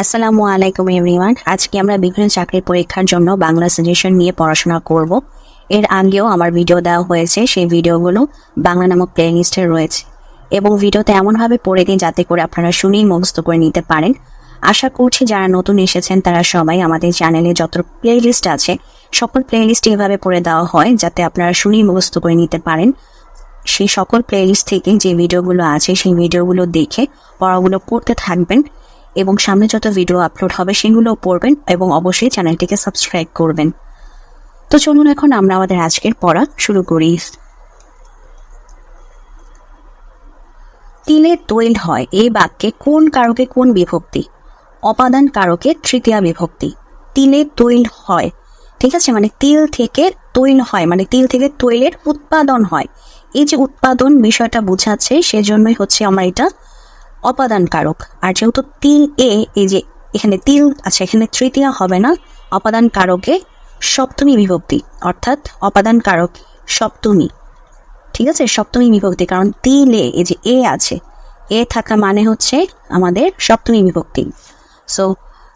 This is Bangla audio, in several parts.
আসসালামু আলাইকুম এভরিওয়ান। আজকে আমরা বিভিন্ন চাকরির পরীক্ষার জন্য বাংলা সাজেশন নিয়ে পড়াশোনা করব। এর আগেও আমার ভিডিও দেওয়া হয়েছে, সেই ভিডিওগুলো বাংলা নামক প্লেলিস্টে রয়েছে। এবং ভিডিওতে এমনভাবে পড়ে দিন যাতে করে আপনারা শুনেই মুখস্থ করে নিতে পারেন। আশা করছি যারা নতুন এসেছেন, তারা সবাই আমাদের চ্যানেলে যত প্লেলিস্ট আছে, সকল প্লেলিস্ট এভাবে পড়ে দেওয়া হয় যাতে আপনারা শুনেই মুখস্থ করে নিতে পারেন। সেই সকল প্লেলিস্ট থেকে যে ভিডিওগুলো আছে, সেই ভিডিওগুলো দেখে পড়াগুলো পড়তে থাকবেন। এবং সামনে যত ভিডিও আপলোড হবে, সেগুলোও পড়বেন এবং অবশ্যই চ্যানেলটিকে সাবস্ক্রাইব করবেন। তো চলুন এখন আমরা আমাদের আজকের পড়া শুরু করি। তিলে তৈল হয়, এই বাক্যে কোন কারকে কোন বিভক্তি? অপাদান কারকে তৃতীয়া বিভক্তি। তিলে তৈল হয়, ঠিক আছে? মানে তিল থেকে তৈল হয় মানে তিল থেকে তৈলের উৎপাদন হয়। এই যে উৎপাদন বিষয়টা বোঝাচ্ছে, সেজন্যই হচ্ছে আমরা এটা অপাদান কারক আর যেহেতু তিল এ এই যে এখানে তিল আছে এখানে তৃতীয়া হবে না অপাদান কারকে সপ্তমী বিভক্তি, অর্থাৎ অপাদান কারক সপ্তমী। ঠিক আছে? সপ্তমী বিভক্তি, কারণ তিলে এই যে এ আছে এ থাকা মানে হচ্ছে আমাদের সপ্তমী বিভক্তি। সো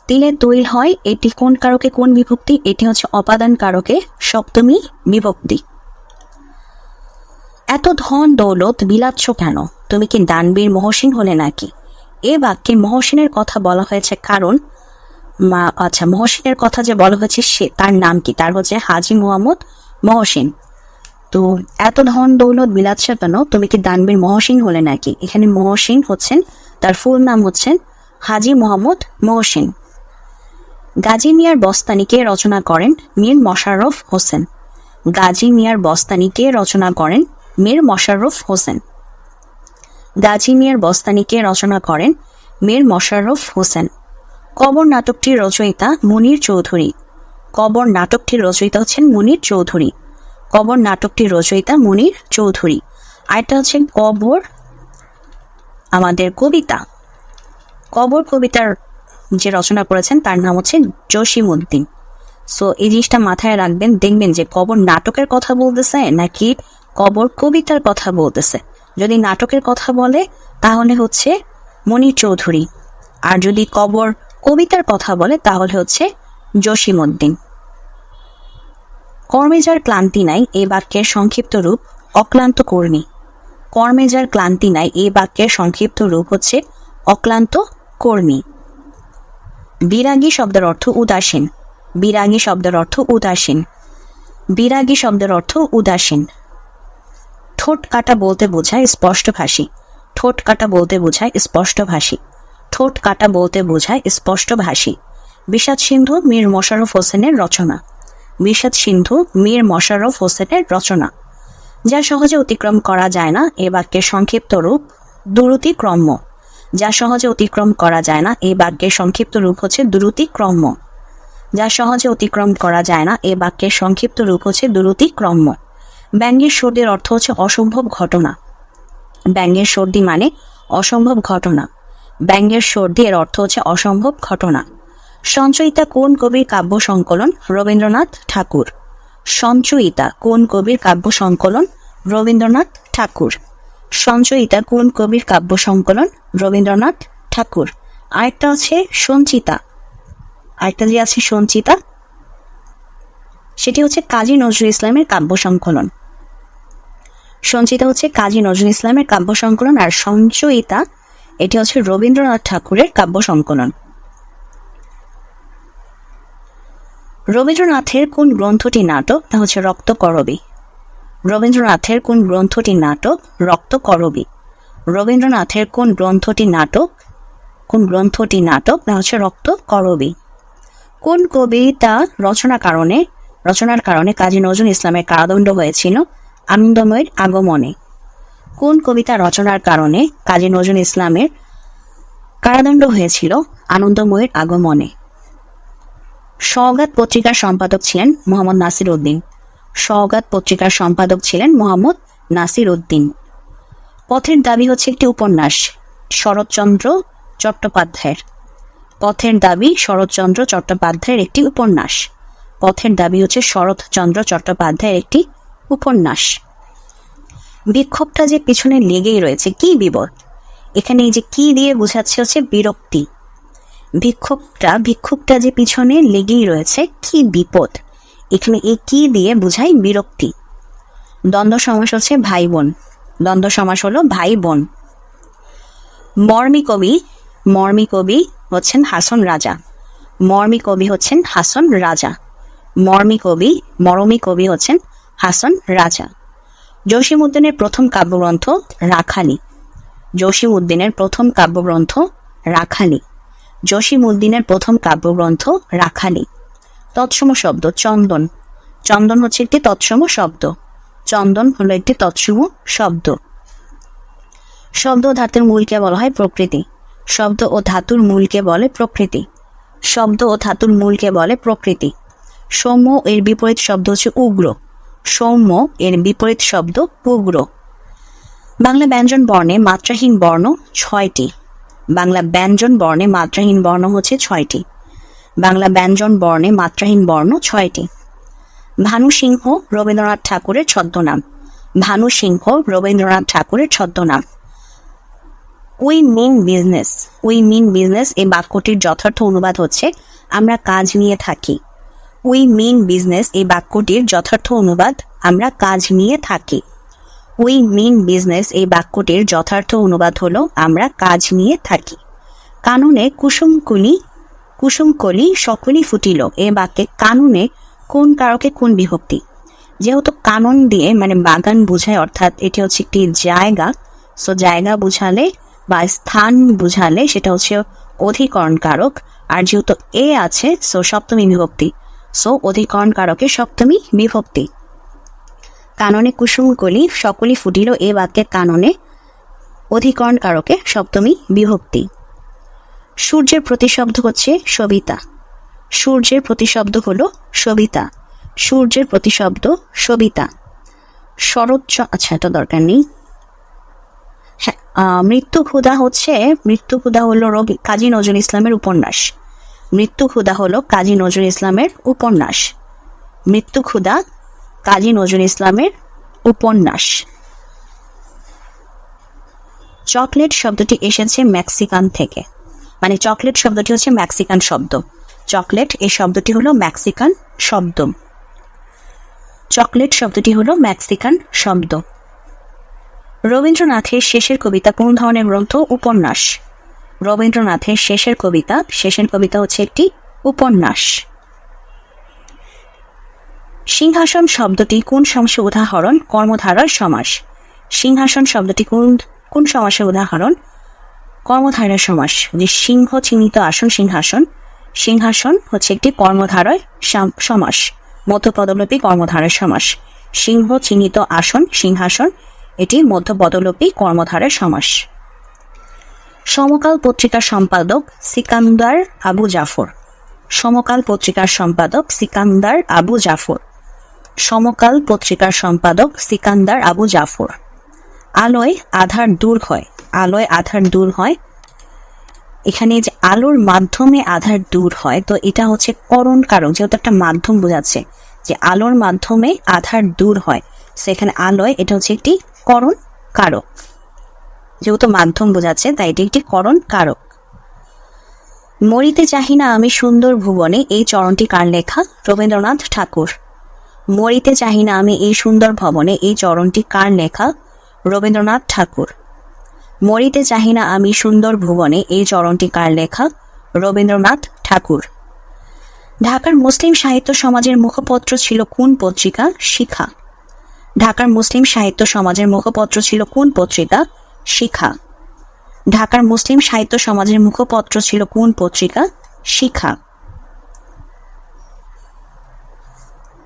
তিলে তৈল হয়, এটি কোন কারকে কোন বিভক্তি? এটি হচ্ছে অপাদান কারকে সপ্তমী বিভক্তি। এত ধন দৌলত বিলাচ্ছ কেন? তুমি কি দানবীর মহসিন হলে নাকি? এ বাক্যে মহসিনের কথা বলা হয়েছে কারণ, মা আচ্ছা মহসিনের কথা যে বলা হয়েছে সে, তার নাম কি? তার হচ্ছে হাজি মোহাম্মদ মহসিন। তো এত ধন দৌলত বিলাচ্ছ কেন? তুমি কি দানবীর মহসিন হলে নাকি? এখানে মহসিন হচ্ছেন, তার ফুল নাম হচ্ছেন হাজি মোহাম্মদ মহসিন। গাজী মিয়ার বস্তানিকে রচনা করেন? মীর মশাররফ হোসেন। গাজী মিয়ার বস্তানিকে রচনা করেন? মীর মশাররফ হোসেন। গাজী মিয়ার বস্তানিকে রচনা করেন মীর মশাররফ হোসেন। কবর নাটকটির রচয়িতা মুনির চৌধুরী। কবর নাটকটির রচয়িতা হচ্ছেন মুনির চৌধুরী। কবর নাটকটির রচয়িতা মুনির চৌধুরী। আরেকটা হচ্ছে কবর আমাদের কবিতা। কবর কবিতার যে রচনা করেছেন, তার নাম হচ্ছে জসিমউদ্দিন। সো এই জিনিসটা মাথায় রাখবেন, দেখবেন যে কবর নাটকের কথা বলতেছে নাকি কবর কবিতার কথা বলতেছে। যদি নাটকের কথা বলে, তাহলে হচ্ছে মনির চৌধুরী। আর যদি কবর কবিতার কথা বলে, তাহলে হচ্ছে জসিমউদ্দিন। কর্মে যার ক্লান্তি নাই এই বাক্যের সংক্ষিপ্ত রূপ অক্লান্ত কর্মী। কর্মে যার ক্লান্তি নাই এই বাক্যের সংক্ষিপ্ত রূপ হচ্ছে অক্লান্ত কর্মী। বিরাগী শব্দের অর্থ উদাসীন। বিরাগী শব্দের অর্থ উদাসীন। বিরাগী শব্দের অর্থ উদাসীন। ঠোঁট কাটা বলতে বোঝায় স্পষ্টভাষী ঠোঁট কাটা বলতে বোঝায় স্পষ্টভাষী ঠোঁট কাটা বলতে বোঝায় স্পষ্টভাষী বিষাদ সিন্ধু, মীর মোশাররফ হোসেনের রচনা। বিষাদ সিন্ধু, মীর মোশাররফ হোসেনের রচনা। যা সহজে অতিক্রম করা যায় না, এ বাক্যের সংক্ষিপ্ত রূপ দুরুতি ক্রম্য যা সহজে অতিক্রম করা যায় না এই বাক্যের সংক্ষিপ্ত রূপ হচ্ছে দুরুতি ক্রম্য যা সহজে অতিক্রম করা যায় না, এ বাক্যের সংক্ষিপ্ত রূপ হচ্ছে দুরুতি ক্রম্য ব্যঙ্গের সর্দির অর্থ হচ্ছে অসম্ভব ঘটনা। ব্যঙ্গের সর্দি মানে অসম্ভব ঘটনা। ব্যঙ্গের সর্দি এর অর্থ হচ্ছে অসম্ভব ঘটনা। সঞ্চয়িতা কোন কবির কাব্য সংকলন? রবীন্দ্রনাথ ঠাকুর। সঞ্চয়িতা কোন কবির কাব্য সংকলন? রবীন্দ্রনাথ ঠাকুর। সঞ্চয়িতা কোন কবির কাব্য সংকলন? রবীন্দ্রনাথ ঠাকুর। আরেকটা আছে সঞ্চিতা। আরেকটা যে আছে সঞ্চিতা সেটি হচ্ছে কাজী নজরুল ইসলামের কাব্য সংকলন। সঞ্চিতা হচ্ছে কাজী নজরুল ইসলামের কাব্য সংকলন আর সঞ্চয়িতা, এটি হচ্ছে রবীন্দ্রনাথ ঠাকুরের কাব্য সংকলন। রবীন্দ্রনাথের কোন গ্রন্থটি নাটক? তা হচ্ছে রক্ত করবী। রবীন্দ্রনাথের কোন গ্রন্থটি নাটক? রক্ত করবী। রবীন্দ্রনাথের কোন গ্রন্থটি নাটক? কোন গ্রন্থটি নাটক? তা হচ্ছে রক্ত করবী। কোন কবিতা রচনা কারণে রচনার কারণে কাজী নজরুল ইসলামের কারাদণ্ড হয়েছিল আনন্দময়ের আগমনে। কোন কবিতা রচনার কারণে কাজী নজরুল ইসলামের কারাদণ্ড হয়েছিল আনন্দময়ের আগমনে? সওগাত পত্রিকার সম্পাদক ছিলেন মোহাম্মদ নাসির উদ্দিন। সওগাত পত্রিকার সম্পাদক ছিলেন মোহাম্মদ নাসির উদ্দিন। পথের দাবি হচ্ছে একটি উপন্যাস, শরৎচন্দ্র চট্টোপাধ্যায়ের। পথের দাবি শরৎচন্দ্র চট্টোপাধ্যায়ের একটি উপন্যাস। পথের দাবি হচ্ছে শরৎচন্দ্র চট্টোপাধ্যায়ের একটি উপন্যাস। বিক্ষোভটা যে পিছনে লেগেই রয়েছে, কি বিপদ এখানে এই যে কি দিয়ে বোঝাচ্ছে হচ্ছে বিরক্তি। ভিক্ষুকটা ভিক্ষুকটা যে পিছনে লেগেই রয়েছে, কি বিপদ? এখানে এই কি দিয়ে বোঝাই বিরক্তি? দ্বন্দ্ব সমাস হচ্ছে ভাই বোন দ্বন্দ্ব সমাস হলো ভাই বোন মর্মী কবি মর্মী কবি হচ্ছেন হাসন রাজা। মর্মী কবি হচ্ছেন হাসন রাজা। মর্মী কবি, মরমী কবি হচ্ছেন হাসন রাজা। জসিম উদ্দিনের প্রথম কাব্যগ্রন্থ রাখালি। জসিম উদ্দিনের প্রথম কাব্যগ্রন্থ রাখালি। জসিম উদ্দিনের প্রথম কাব্যগ্রন্থ রাখালি। তৎসম শব্দ চন্দন। চন্দন হচ্ছে একটি তৎসম শব্দ। চন্দন হলো একটি তৎসম শব্দ। শব্দ ও ধাতুর মূলকে বলা হয় প্রকৃতি। শব্দ ও ধাতুর মূলকে বলে প্রকৃতি। শব্দ ও ধাতুর মূলকে বলে প্রকৃতি। সৌম্য এর বিপরীত শব্দ হচ্ছে উগ্র। সৌম্য এর বিপরীত শব্দ উগ্র। বাংলা ব্যঞ্জন বর্ণে মাত্রাহীন বর্ণ ছয়টি। বাংলা ব্যঞ্জন বর্ণে মাত্রাহীন বর্ণ হচ্ছে ছয়টি। বাংলা ব্যঞ্জন বর্ণে মাত্রাহীন বর্ণ ছয়টি। ভানু সিংহ রবীন্দ্রনাথ ঠাকুরের ছদ্মনাম। ভানু সিংহ রবীন্দ্রনাথ ঠাকুরের ছদ্মনাম। We mean business we mean business এই বাক্যটির যথার্থ অনুবাদ হচ্ছে, আমরা কাজ নিয়ে থাকি। উই মিন বিজনেস এই বাক্যটির যথার্থ অনুবাদ আমরা কাজ নিয়ে থাকি। উই মিন বিজনেস এই বাক্যটির যথার্থ অনুবাদ হলো আমরা কাজ নিয়ে থাকি। কানুনে কুসুমকুলি কুসুমকলি সকলই ফুটিল। এ বাক্যে কানুনে কোন কারকে কোন বিভক্তি? যেহেতু কানন দিয়ে মানে বাগান বুঝায়, অর্থাৎ এটি হচ্ছে একটি জায়গা। সো জায়গা বুঝালে বা স্থান বুঝালে সেটা হচ্ছে অধিকরণ কারক। আর যেহেতু এ আছে, সো সপ্তমী বিভক্তি। সো অধিকরণ কারকে সপ্তমী বিভক্তি। কাননে কুসুমকলি সকলই ফুটিল এ বাক্যের কাননে অধিকরণ কারকে সপ্তমী বিভক্তি। সূর্যের প্রতিশব্দ হচ্ছে সবিতা। সূর্যের প্রতিশব্দ হলো সবিতা। সূর্যের প্রতিশব্দ সবিতা। শরৎ আচ্ছা এটা দরকার নেই। হ্যাঁ মৃত্যু ক্ষুধা হচ্ছে, মৃত্যু ক্ষুধা হলো রবি কাজী নজরুল ইসলামের উপন্যাস। মৃত্যু ক্ষুধা হলো কাজী নজরুল ইসলামের উপন্যাস। মৃত্যু ক্ষুধা কাজী নজরুল ইসলামের উপন্যাস। চকলেট শব্দটি এসেছে মেক্সিকান থেকে। মানে চকলেট শব্দটি হচ্ছে মেক্সিকান শব্দ। চকলেট, এই শব্দটি হলো মেক্সিকান শব্দ। চকলেট শব্দটি হলো মেক্সিকান শব্দ। রবীন্দ্রনাথের শেষের কবিতা কোন ধরনের গ্রন্থ, উপন্যাস। রবীন্দ্রনাথের শেষের কবিতা শেষের কবিতা হচ্ছে একটি উপন্যাস। সিংহাসন শব্দটি কোন সমাসের উদাহরণ? কর্মধারার সমাস। সিংহাসন শব্দটি কোন কোন সমাসের উদাহরণ? কর্মধারার সমাস। যে সিংহ চিহ্নিত আসন সিংহাসন সিংহাসন হচ্ছে একটি কর্মধারয় সাম- সমাস। মধ্যপদলোপী কর্মধারয় সমাস। সিংহ চিহ্নিত আসন সিংহাসন, এটি মধ্যপদলোপী কর্মধারয় সমাস। সমকাল পত্রিকার সম্পাদক সিকান্দার আবু জাফর। সমকাল পত্রিকার সম্পাদক সিকান্দার আবু জাফর। সমকাল পত্রিকার সম্পাদক সিকান্দার আবু জাফর। আলোয় আধার দূর হয়, আলোয় আধার দূর হয়। এখানে যে আলোর মাধ্যমে আধার দূর হয়, তো এটা হচ্ছে করণ কারক, যেহেতু একটা মাধ্যম বোঝাচ্ছে যে আলোর মাধ্যমে আধার দূর হয়। সেখানে আলোয় এটা হচ্ছে একটি করণ কারক। যেহেতু মাধ্যম বোঝাচ্ছে, তাই এটি একটি করণ কারক। মরিতে চাহি না আমি সুন্দর ভুবনে, এই চরণটি কার লেখা? রবীন্দ্রনাথ ঠাকুর। মরিতে চাহি না আমি এই সুন্দর ভবনে, এই চরণটি কার লেখা? রবীন্দ্রনাথ ঠাকুর। মরিতে চাহি না আমি সুন্দর ভুবনে, এই চরণটি কার লেখা? রবীন্দ্রনাথ ঠাকুর। ঢাকার মুসলিম সাহিত্য সমাজের মুখপত্র ছিল কোন পত্রিকা? শিখা। ঢাকার মুসলিম সাহিত্য সমাজের মুখপত্র ছিল কোন পত্রিকা? শিখা। ঢাকার মুসলিম সাহিত্য সমাজের মুখপত্র ছিল কোন পত্রিকা? শিখা।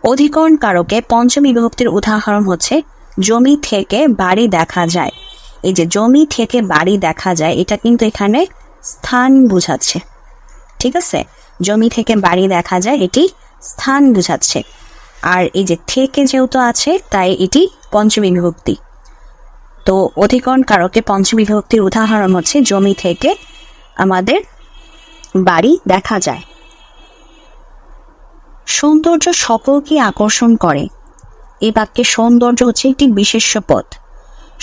অধিকরণ কারকে পঞ্চমী বিভক্তির উদাহরণ হচ্ছে, জমি থেকে বাড়ি দেখা যায়। এই যে জমি থেকে বাড়ি দেখা যায়, এটা কিন্তু এখানে স্থান বুঝাচ্ছে। ঠিক আছে? জমি থেকে বাড়ি দেখা যায়, এটি স্থান বুঝাচ্ছে। আর এই যে থেকে যেহেতু আছে, তাই এটি পঞ্চমী বিভক্তি। তো অধিকরণ কারকে পঞ্চবিভক্তির উদাহরণ হচ্ছে জমি থেকে আমাদের বাড়ি দেখা যায়। সৌন্দর্য সকলকে আকর্ষণ করে। এই বাক্যে সৌন্দর্য হচ্ছে একটি বিশেষ্য পদ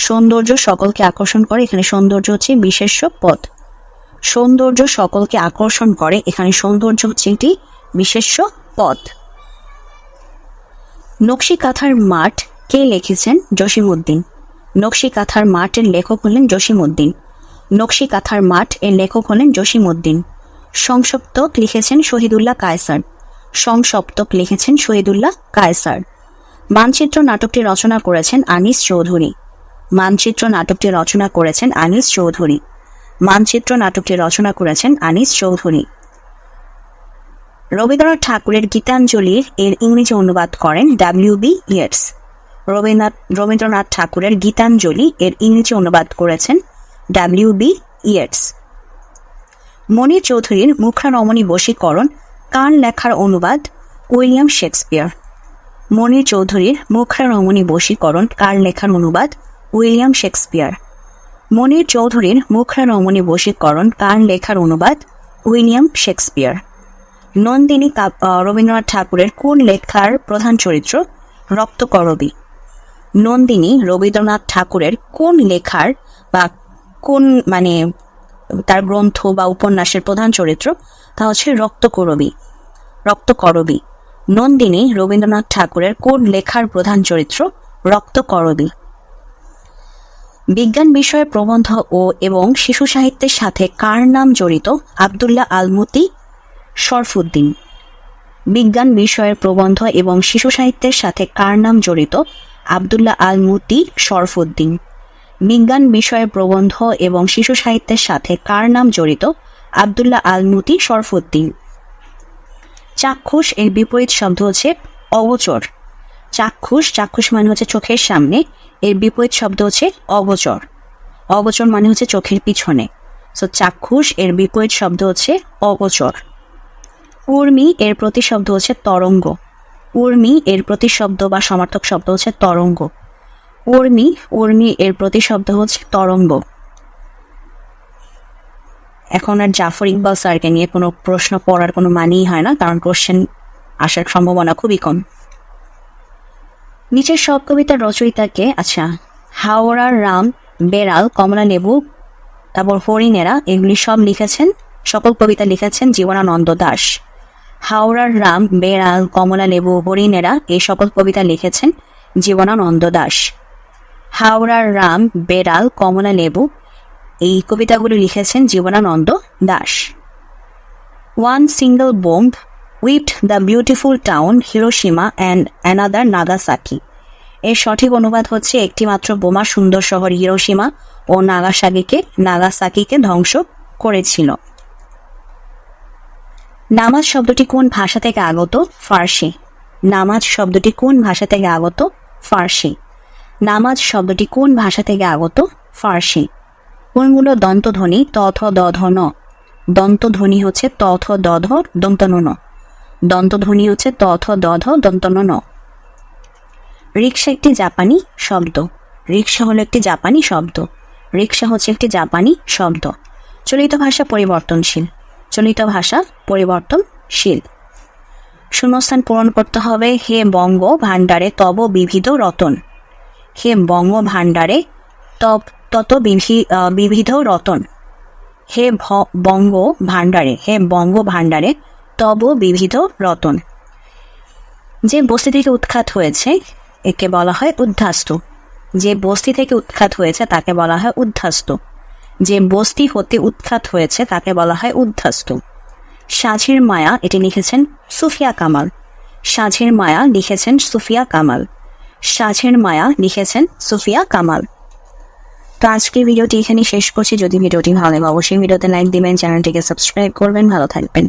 সৌন্দর্য সকলকে আকর্ষণ করে, এখানে সৌন্দর্য হচ্ছে বিশেষ্য পদ সৌন্দর্য সকলকে আকর্ষণ করে, এখানে সৌন্দর্য হচ্ছে একটি বিশেষ্য পদ নকশি কাঁথার মাঠ কে লিখেছেন? জসিমউদ্দিন। নকশি কাঁথার মাঠের লেখক হলেন জসিমউদ্দিন। নকশি কাঁথার মাঠ এর লেখক হলেন জসিমউদ্দিন। সংসপ্তক লিখেছেন শহীদুল্লাহ কায়সার। সংসপ্তক লিখেছেন শহীদুল্লাহ কায়সার। মানচিত্র নাটকটি রচনা করেছেন আনিস চৌধুরী। মানচিত্র নাটকটি রচনা করেছেন আনিস চৌধুরী। মানচিত্র নাটকটি রচনা করেছেন আনিস চৌধুরী। রবীন্দ্রনাথ ঠাকুরের গীতাঞ্জলির এর ইংরেজি অনুবাদ করেন W B Yeats Rabindranath Rabindranath ঠাকুরের গীতাঞ্জলি এর ইংরেজি অনুবাদ করেছেন ডাব্লিউ বি ইয়েটস মনির চৌধুরীর মুখারমণী বশীকরণ কার লেখার অনুবাদ, উইলিয়াম শেক্সপিয়ার। মনির চৌধুরীর মুখারমণী বশীকরণ কার লেখার অনুবাদ, উইলিয়াম শেক্সপিয়ার। মনির চৌধুরীর মুখারমণী বশীকরণ কার লেখার অনুবাদ, উইলিয়াম শেক্সপিয়ার। নন্দিনী রবীন্দ্রনাথ ঠাকুরের কোন লেখার প্রধান চরিত্র রক্তকরবী? নন্দিনী রবীন্দ্রনাথ ঠাকুরের কোন লেখার বা কোন মানে তার গ্রন্থ বা উপন্যাসের প্রধান চরিত্র, তা হচ্ছে রক্তকরবী রক্তকরবী। নন্দিনী রবীন্দ্রনাথ ঠাকুরের কোন লেখার প্রধান চরিত্র, রক্তকরবী। বিজ্ঞান বিষয়ে প্রবন্ধ ও এবং শিশু সাহিত্যের সাথে কার নাম জড়িত আবদুল্লাহ আলমতি শরফুদ্দিন? বিজ্ঞান বিষয়ের প্রবন্ধ এবং শিশু সাহিত্যের সাথে কার নাম জড়িত আবদুল্লাহ আল মুতি শরফুদ্দিন। বিজ্ঞান বিষয়ের প্রবন্ধ এবং শিশু সাহিত্যের সাথে কার নাম জড়িত? আবদুল্লাহ আল মুতি শরফুদ্দিন। চাক্ষুষ এর বিপরীত শব্দ হচ্ছে অগোচর। চাক্ষুষ চাক্ষুষ মানে হচ্ছে চোখের সামনে, এর বিপরীত শব্দ হচ্ছে অগোচর। অগোচর মানে হচ্ছে চোখের পিছনে। সো চাক্ষুষ এর বিপরীত শব্দ হচ্ছে অগোচর। উর্মি এর প্রতিশব্দ হচ্ছে তরঙ্গ। উর্মি এর প্রতিশব্দ বা সমার্থক শব্দ হচ্ছে তরঙ্গ। উর্মি উর্মি এর প্রতিশব্দ হচ্ছে তরঙ্গ। এখন আর জাফর ইকবাল স্যারকে নিয়ে কোনো প্রশ্ন পড়ার কোনো মানেই হয় না, কারণ কোশ্চেন আসার সম্ভাবনা খুবই কম। নিচের সব কবিতার রচয়িতাকে আচ্ছা হাওড়ার রাম, বেড়াল, কমলা লেবু তারপর হরিণেরা, এগুলি সব লিখেছেন, সকল কবিতা লিখেছেন জীবনানন্দ দাস। হাওড়ার রাম, বেড়াল, কমলা লেবু হরিণেরা এই সকল কবিতা লিখেছেন জীবনানন্দ দাস। হাওড়ার রাম, বেড়াল, কমলা লেবু এই কবিতাগুলি লিখেছেন Jibanananda Das. One single bomb with the beautiful town Hiroshima and another Nagasaki. এর সঠিক অনুবাদ হচ্ছে একটিমাত্র বোমা সুন্দর শহর হিরোসীমা ও নাগাসাকিকে নাগাসাকিকে ধ্বংস করেছিল। নামাজ শব্দটি কোন ভাষা থেকে আগত? ফার্সি। নামাজ শব্দটি কোন ভাষা থেকে আগত? ফার্সি। নামাজ শব্দটি কোন ভাষা থেকে আগত? ফার্সি। কোনগুলো দন্তধ্বনি? তথ দধন দন্তধ্বনি হচ্ছে তথ দধ দন্তনন দন্তধ্বনি হচ্ছে তথ দধ দন্তনন রিক্সা একটি জাপানি শব্দ। রিক্সা হলো একটি জাপানি শব্দ। রিক্সা হচ্ছে একটি জাপানি শব্দ। চলিত ভাষা পরিবর্তনশীল। চলিত ভাষা পরিবর্তনশীল শূন্যস্থান পূরণ করতে হবে হে বঙ্গ ভাণ্ডারে তব বিবিধ রতন। হে বঙ্গ ভাণ্ডারে তব, তত বিবিধ রতন। হে ভ- বঙ্গ ভাণ্ডারে, হে বঙ্গ ভাণ্ডারে তব বিবিধ রতন। যে বস্তি থেকে উৎখাত হয়েছে, একে বলা হয় উদ্ধাস্ত। যে বস্তি থেকে উৎখাত হয়েছে, তাকে বলা হয় উদ্ধাস্ত। যে বস্তি হতে উৎখাত হয়েছে তাকে বলা হয় উদ্ধাস্ত সাঝির মায়া, এটি লিখেছেন সুফিয়া কামাল। সাঝের মায়া লিখেছেন সুফিয়া কামাল। সাঝের মায়া লিখেছেন সুফিয়া কামাল। তো আজকে ভিডিওটি এখানে শেষ করছি। যদি ভিডিওটি ভালো লাগে, অবশ্যই ভিডিওতে লাইক দিবেন, চ্যানেলটিকে সাবস্ক্রাইব করবেন। ভালো থাকবেন।